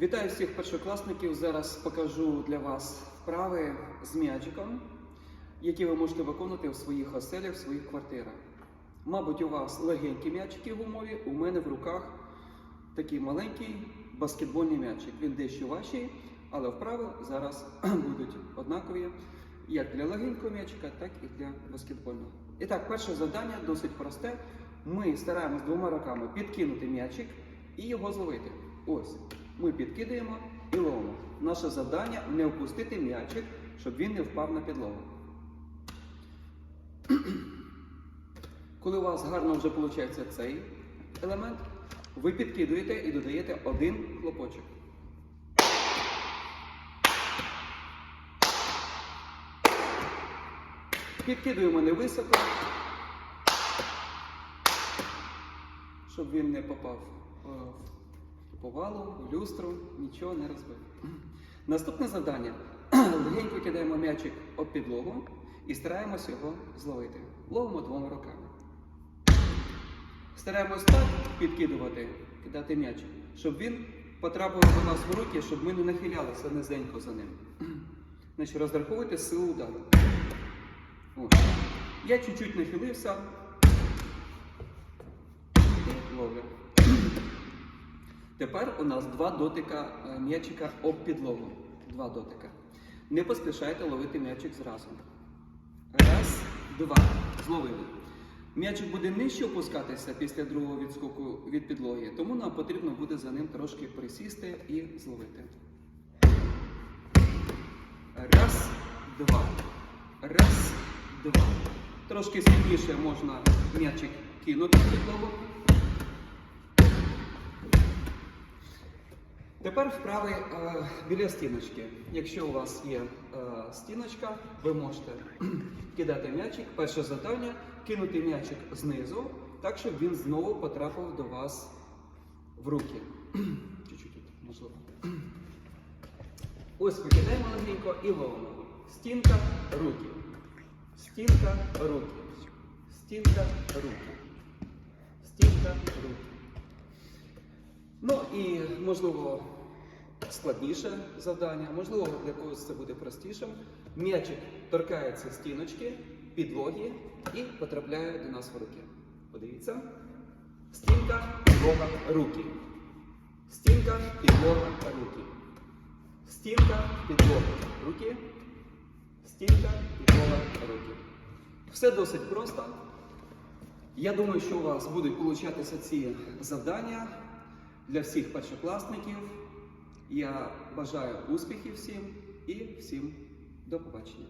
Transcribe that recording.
Вітаю всіх першокласників. Зараз покажу для вас вправи з м'ячиком, які ви можете виконувати в своїх оселях, в своїх квартирах. Мабуть, у вас легенькі м'ячики гумові, у мене в руках такий маленький баскетбольний м'ячик. Він дещо важчий, але вправи зараз будуть однакові як для легенького м'ячика, так і для баскетбольного. І так, перше завдання досить просте. Ми стараємось двома руками підкинути м'ячик і його зловити. Ось. Ми підкидаємо і ловимо. Наше завдання не впустити м'ячик, щоб він не впав на підлогу. Коли у вас гарно вже виходить цей елемент, ви підкидуєте і додаєте один хлопочок. Підкидуємо невисоко, щоб він не попав е, в повалу, в люстру, нічого не розбив. Наступне завдання. Легенько кидаємо м'ячик об підлогу і стараємося його зловити. Ловимо двома руками. Стараємось так підкидувати, кидати м'ячик, щоб він потрапив до нас в руки, щоб ми не нахилялися низенько за ним. Значить, розраховуйте силу удару. Ось. Я чуть-чуть нахилився і ловлю. Тепер у нас два дотика е, м'ячика об підлогу. Два дотика. Не поспішайте ловити м'ячик зразу. Раз, два. Зловили. М'ячик буде нижче опускатися після другого відскоку від підлоги, тому нам потрібно буде за ним трошки присісти і зловити. Раз, два. Раз, два. Трошки сильніше можна м'ячик кинути в підлогу. Тепер вправи е, біля стіночки. Якщо у вас є е, стіночка, ви можете кидати м'ячик. Перше завдання кинути м'ячик знизу, так, щоб він знову потрапив до вас в руки. Чуть-чуть тут, можливо. Ось ми кидаємо легенько і ловимо. Стінка, руки. Стінка, руки. Стінка, руки. Стінка, руки. Ну і можливо складніше завдання, можливо, для когось це буде простішим. М'ячик торкається стіночки, підлоги і потрапляє до нас в руки. Подивіться. Стінка, підлога, руки. Стінка, підлога, руки. Стінка, підлога, руки. Стінка, підлога, руки. Все досить просто. Я думаю, що у вас будуть получатися ці завдання для всіх першокласників. Я бажаю успіхів всім і всім до побачення.